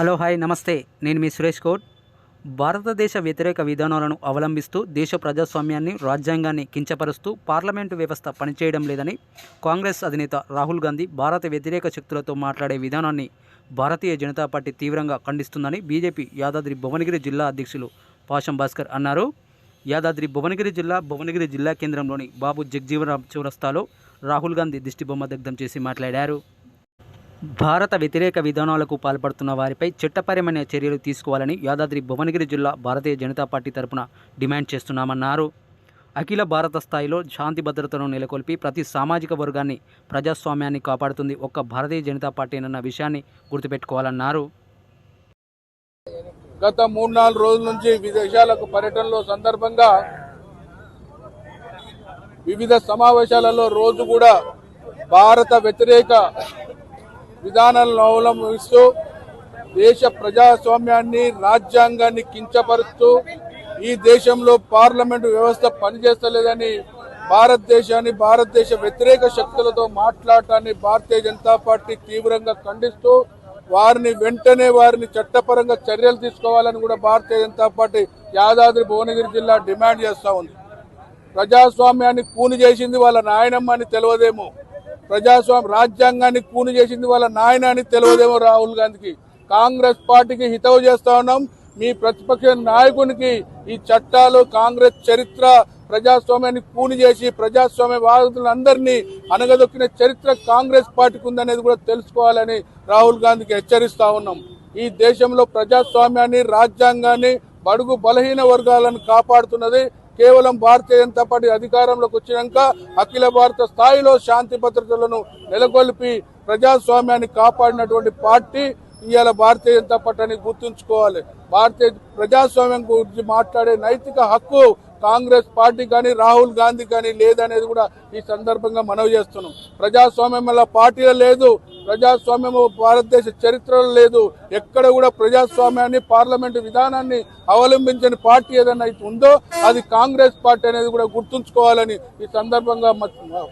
Hello hi నమస్తే. నేను మీ Suresh coat. భారతదేశ వ్యతిరేక విధానాలను అవలంబిస్తూ దేశ ప్రజాస్వామ్యాన్ని రాజ్యాంగాన్ని కించపరుస్తూ పార్లమెంటు వ్యవస్థ పనిచేయడం లేదని కాంగ్రెస్ అధినేత రాహుల్ గాంధీ భారత వ్యతిరేక శక్తులతో మాట్లాడే విధానాన్ని భారతీయ జనతా పార్టీ తీవ్రంగా ఖండిస్తుందని బీజేపీ యాదాద్రి భువనగిరి జిల్లా అధ్యక్షులు పాషం భాస్కర్ అన్నారు. యాదాద్రి భువనగిరి జిల్లా భువనగిరి జిల్లా కేంద్రంలోని బాబు జగ్జీవనరామ్ చౌరస్తాలో రాహుల్ గాంధీ దిష్టిబొమ్మ దగ్ధం చేసి మాట్లాడారు. భారత వ్యతిరేక విధానాలకు పాల్పడుతున్న వారిపై చట్టపరమైన చర్యలు తీసుకోవాలని యాదాద్రి భువనగిరి జిల్లా భారతీయ జనతా పార్టీ తరపున డిమాండ్ చేస్తున్నామన్నారు. అఖిల భారత స్థాయిలో శాంతి భద్రతను నెలకొల్పి ప్రతి సామాజిక వర్గాన్ని ప్రజాస్వామ్యాన్ని కాపాడుతుంది ఒక్క భారతీయ జనతా పార్టీనన్న విషయాన్ని గుర్తుపెట్టుకోవాలన్నారు. గత మూడు నాలుగు రోజుల నుంచి విదేశాలకు పర్యటనలో సందర్భంగా వివిధ సమావేశాలలో రోజు కూడా భారత వ్యతిరేక విధానాలను అవలంబిస్తూ దేశ ప్రజాస్వామ్యాన్ని రాజ్యాంగాన్ని కించపరుస్తూ ఈ దేశంలో పార్లమెంటు వ్యవస్థ పనిచేస్తలేదని భారతదేశాన్ని భారతదేశ వ్యతిరేక శక్తులతో మాట్లాడటాన్ని భారతీయ జనతా పార్టీ తీవ్రంగా ఖండిస్తూ వారిని వెంటనే వారిని చట్టపరంగా చర్యలు తీసుకోవాలని కూడా భారతీయ జనతా పార్టీ యాదాద్రి భువనగిరి జిల్లా డిమాండ్ చేస్తూ ఉంది. ప్రజాస్వామ్యాన్ని కూని చేసింది వాళ్ళ నాయనమ్మ అని తెలియదేమో. ప్రజాస్వామ్య రాజ్యాంగాన్ని కూని చేసింది వాళ్ళ నాయన అని తెలియదేమో రాహుల్ గాంధీకి. కాంగ్రెస్ పార్టీకి హితవు చేస్తా ఉన్నాం. మీ ప్రతిపక్ష నాయకునికి ఈ చట్టాలు కాంగ్రెస్ చరిత్ర ప్రజాస్వామ్యాన్ని కూని చేసి ప్రజాస్వామ్య వాదులందరినీ అనగదొక్కిన చరిత్ర కాంగ్రెస్ పార్టీకి ఉందనేది కూడా తెలుసుకోవాలని రాహుల్ గాంధీకి హెచ్చరిస్తా ఉన్నాం. ఈ దేశంలో ప్రజాస్వామ్యాన్ని రాజ్యాంగాన్ని బడుగు బలహీన వర్గాలను కాపాడుతున్నది కేవలం భారతీయ జనతా పార్టీ అధికారంలోకి వచ్చినాక అఖిల భారత స్థాయిలో శాంతి భద్రతలను నెలకొల్పి ప్రజాస్వామ్యాన్ని కాపాడినటువంటి పార్టీ ఇవాళ భారతీయ జనతా పార్టీని గుర్తుంచుకోవాలి. భారతీయ ప్రజాస్వామ్యం గురించి మాట్లాడే నైతిక హక్కు కాంగ్రెస్ పార్టీ కానీ రాహుల్ గాంధీ కానీ లేదనేది కూడా ఈ సందర్భంగా మనవి చేస్తున్నాం. ప్రజాస్వామ్యం వల్ల పార్టీలో లేదు ప్రజాస్వామ్యం భారతదేశ చరిత్రలో లేదు ఎక్కడ కూడా ప్రజాస్వామ్యాన్ని పార్లమెంటు విధానాన్ని అవలంబించని పార్టీ ఏదైనా అయితే ఉందో అది కాంగ్రెస్ పార్టీ అనేది కూడా గుర్తుంచుకోవాలని ఈ సందర్భంగా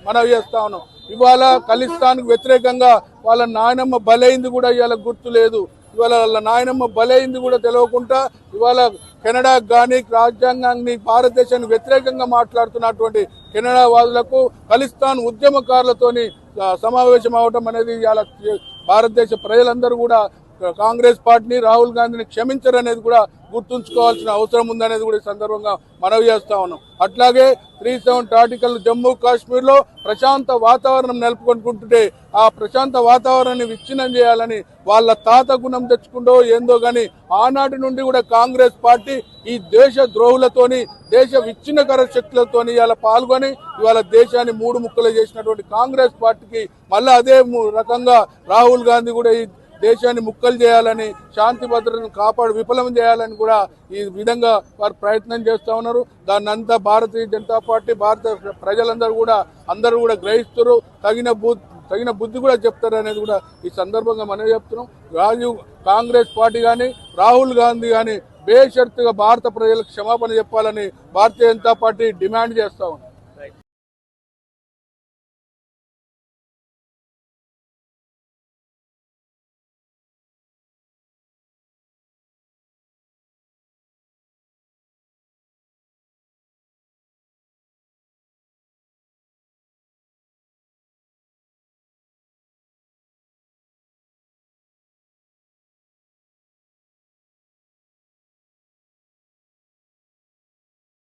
మనవి చేస్తా ఉన్నాం. ఇవాళ ఖలిస్తాన్కు వ్యతిరేకంగా వాళ్ళ నాయనమ్మ బలైంది కూడా ఇవాళ గుర్తు లేదు. ఇవాళ వాళ్ళ నాయనమ్మ బలైంది కూడా తెలియకుండా ఇవాళ కెనడా కానీ రాజ్యాంగాన్ని భారతదేశానికి వ్యతిరేకంగా మాట్లాడుతున్నటువంటి కెనడా వాదులకు ఖలిస్తాన్ ఉద్యమకారులతోని సమావేశం అవడం అనేది ఇవాళ భారతదేశ ప్రజలందరూ కూడా కాంగ్రెస్ పార్టీని రాహుల్ గాంధీని క్షమించరనేది కూడా గుర్తుంచుకోవాల్సిన అవసరం ఉందనేది కూడా ఈ సందర్భంగా మనవి చేస్తా ఉన్నాం. అట్లాగే త్రీ సెవెన్ ఆర్టికల్ జమ్మూ కాశ్మీర్లో ప్రశాంత వాతావరణం నెలకొనుకుంటుంటే ఆ ప్రశాంత వాతావరణాన్ని విచ్ఛిన్నం చేయాలని వాళ్ళ తాత గుణం తెచ్చుకుంటో ఏందో గాని ఆనాటి నుండి కూడా కాంగ్రెస్ పార్టీ ఈ దేశ ద్రోహులతోని దేశ విచ్ఛిన్నకర శక్తులతోని ఇవాళ పాల్గొని ఇవాళ దేశాన్ని మూడు ముక్కలు చేసినటువంటి కాంగ్రెస్ పార్టీకి మళ్ళీ అదే రకంగా రాహుల్ గాంధీ కూడా ఈ దేశాన్ని ముక్కలు చేయాలని శాంతి భద్రతను కాపాడు విఫలం చేయాలని కూడా ఈ విధంగా వారు ప్రయత్నం చేస్తా ఉన్నారు. దాన్ని అంతా భారతీయ జనతా పార్టీ భారత ప్రజలందరూ కూడా అందరూ కూడా గ్రహిస్తారు తగిన తగిన బుద్ధి కూడా చెప్తారు అనేది కూడా ఈ సందర్భంగా మనం చెప్తున్నాం. రాజీవ్ కాంగ్రెస్ పార్టీ కానీ రాహుల్ గాంధీ కానీ బేషరతుగా భారత ప్రజలకు క్షమాపణ చెప్పాలని భారతీయ జనతా పార్టీ డిమాండ్ చేస్తా ఉన్నారు